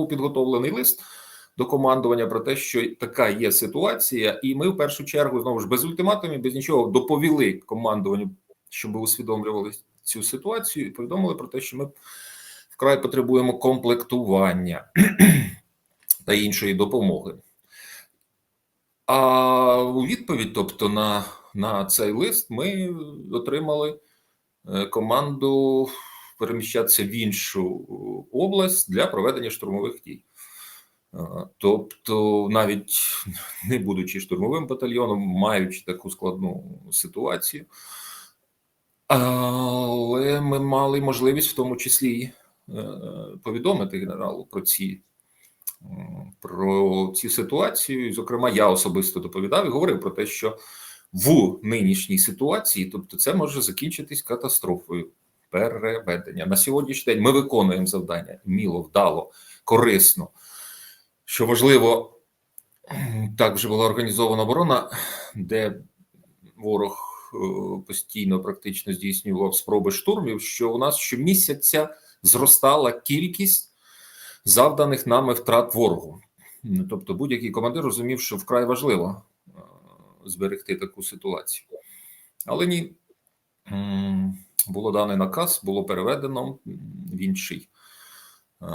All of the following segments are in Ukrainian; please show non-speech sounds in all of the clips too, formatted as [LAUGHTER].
був підготовлений лист до командування про те, що така є ситуація, і ми в першу чергу знову ж без ультиматумів, без нічого доповіли командуванню, щоб усвідомлювали цю ситуацію, і повідомили про те, що ми вкрай потребуємо комплектування [CLEARS THROAT] та іншої допомоги. А у відповідь, тобто на, на цей лист, ми отримали е, команду переміщатися в іншу область для проведення штурмових дій. Е, Тобто, навіть не будучи штурмовим батальйоном, маючи таку складну ситуацію, але ми мали можливість в тому числі е, повідомити генералу про ці про цю ситуацію. Зокрема, я особисто доповідав і говорив про те, що в нинішній ситуації, тобто, це може закінчитись катастрофою переведення. На сьогоднішній день ми виконуємо завдання міло, вдало, корисно. Що важливо, так вже була організована оборона, де ворог е, постійно практично здійснював спроби штурмів, що у нас щомісяця зростала кількість завданих нами втрат ворогу. Ну, Тобто, будь-який командир розумів, що вкрай важливо е, зберегти таку ситуацію. Але ні, було даний наказ, було переведено в інший е,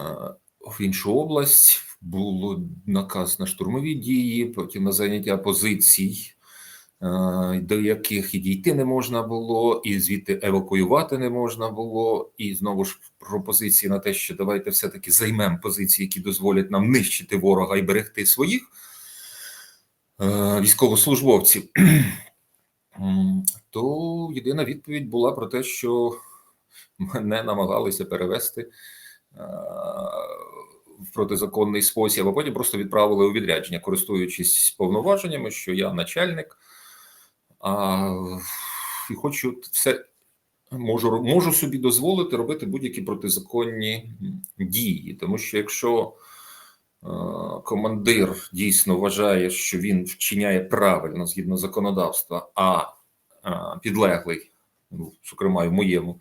в іншу область. Було наказ на штурмові дії, потім на заняття позицій, е, до яких і дійти не можна було, і звідти евакуювати не можна було. І знову ж пропозиції на те, що давайте все-таки займемо позиції, які дозволять нам нищити ворога і берегти своїх е, військовослужбовців. [CLEARS THROAT] То єдина відповідь була про те, що мене намагалися перевести е, в протизаконний спосіб, а потім просто відправили у відрядження, користуючись повноваженнями, що я начальник, а, і хочу все можу, можу собі дозволити робити будь-які протизаконні дії. Тому що якщо е, командир дійсно вважає, що він вчиняє правильно згідно законодавства, а підлеглий, ну, зокрема, в моєму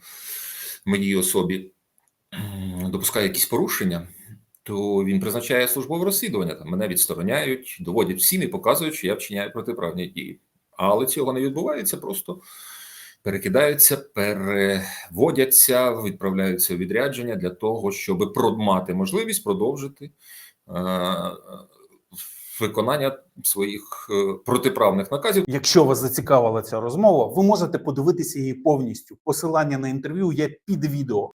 моїй особі допускає якісь порушення, то він призначає службове розслідування. Там мене відстороняють, доводять всім і показують, що я вчиняю протиправні дії. Але цього не відбувається, просто перекидаються, переводяться, відправляються у відрядження для того, щоб мати можливість продовжити виконання своїх е, протиправних наказів. Якщо вас зацікавила ця розмова, ви можете подивитися її повністю. Посилання на інтерв'ю є під відео.